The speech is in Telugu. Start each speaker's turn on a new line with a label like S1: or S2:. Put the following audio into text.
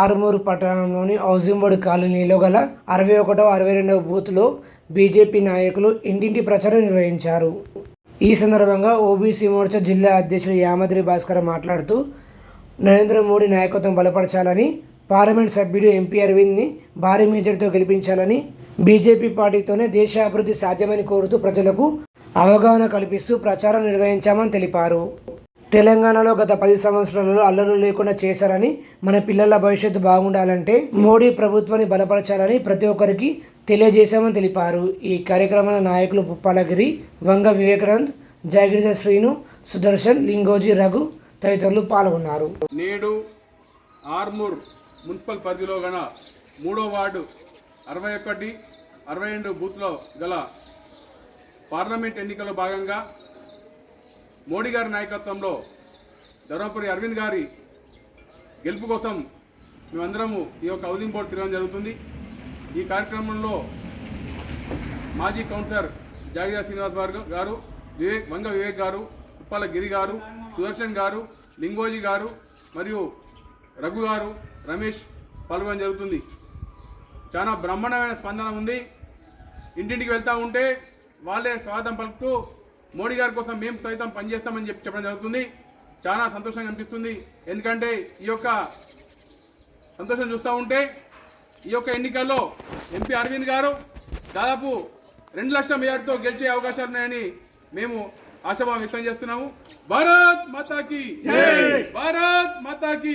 S1: ఆరుమూరు పట్టణంలోని హౌసింగ్ కాలనీలో గల అరవై ఒకటవ అరవై రెండవ బూత్లో బీజేపీ నాయకులు ఇంటింటి ప్రచారం నిర్వహించారు. ఈ సందర్భంగా ఓబీసీ మోర్చా జిల్లా అధ్యక్షుడు యామద్రి భాస్కర్ మాట్లాడుతూ నరేంద్ర మోడీ నాయకత్వం బలపరచాలని పార్లమెంట్ సభ్యుడు ఎంపీ అరవింద్ని భారీ మెజార్టీతో గెలిపించాలని బీజేపీ పార్టీతోనే దేశ అభివృద్ధి సాధ్యమని కోరుతూ ప్రజలకు అవగాహన కల్పిస్తూ ప్రచారం నిర్వహించామని తెలిపారు. తెలంగాణలో గత పది సంవత్సరాలలో అల్లర్లు లేకుండా చేశారని మన పిల్లల భవిష్యత్తు బాగుండాలంటే మోడీ ప్రభుత్వాన్ని బలపరచాలని ప్రతి ఒక్కరికి తెలియజేశామని తెలిపారు. ఈ కార్యక్రమంలో నాయకులు పుప్పాలగిరి వంగ వివేకానంద్ జయగిరిజ శ్రీను సుదర్శన్ లింగోజీ రఘు తదితరులు పాల్గొన్నారు.
S2: నేడు ఆర్మూర్ మున్సిపల్ పరిధిలో గల మూడో వార్డు అరవై ఒకటి అరవై రెండు బూత్లో గల పార్లమెంట్ ఎన్నికల్లో భాగంగా మోడీ గారి నాయకత్వంలో ధర్మపురి అరవింద్ గారి గెలుపు కోసం మేమందరము ఈ యొక్క హౌసింగ్ బోర్డు తిరగడం జరుగుతుంది. ఈ కార్యక్రమంలో మాజీ కౌన్సిలర్ జాగిరా శ్రీనివాస్ గారు గారు వివేక్ వంగ వివేక్ గారు ఉప్పాల గిరి గారు సుదర్శన్ గారు లింగోజీ గారు మరియు రఘు గారు రమేష్ పాల్గొనడం జరుగుతుంది. చాలా బ్రహ్మాండమైన స్పందన ఉంది. ఇంటింటికి వెళ్తూ ఉంటే వాళ్ళే స్వాగతం పలుకుతూ మోడీ గారి కోసం మేము సైతం పనిచేస్తామని చెప్పి చెప్పడం జరుగుతుంది. చాలా సంతోషంగా అనిపిస్తుంది. ఎందుకంటే ఈ యొక్క సంతోషం చూస్తూ ఉంటే ఈ యొక్క ఎన్నికల్లో ఎంపీ అరవింద్ గారు దాదాపు రెండు లక్షల మేయర్తో గెలిచే అవకాశాలు ఉన్నాయని మేము ఆశాభావం వ్యక్తం చేస్తున్నాము. భారత్ మాతాకి భారత్ మాతాకి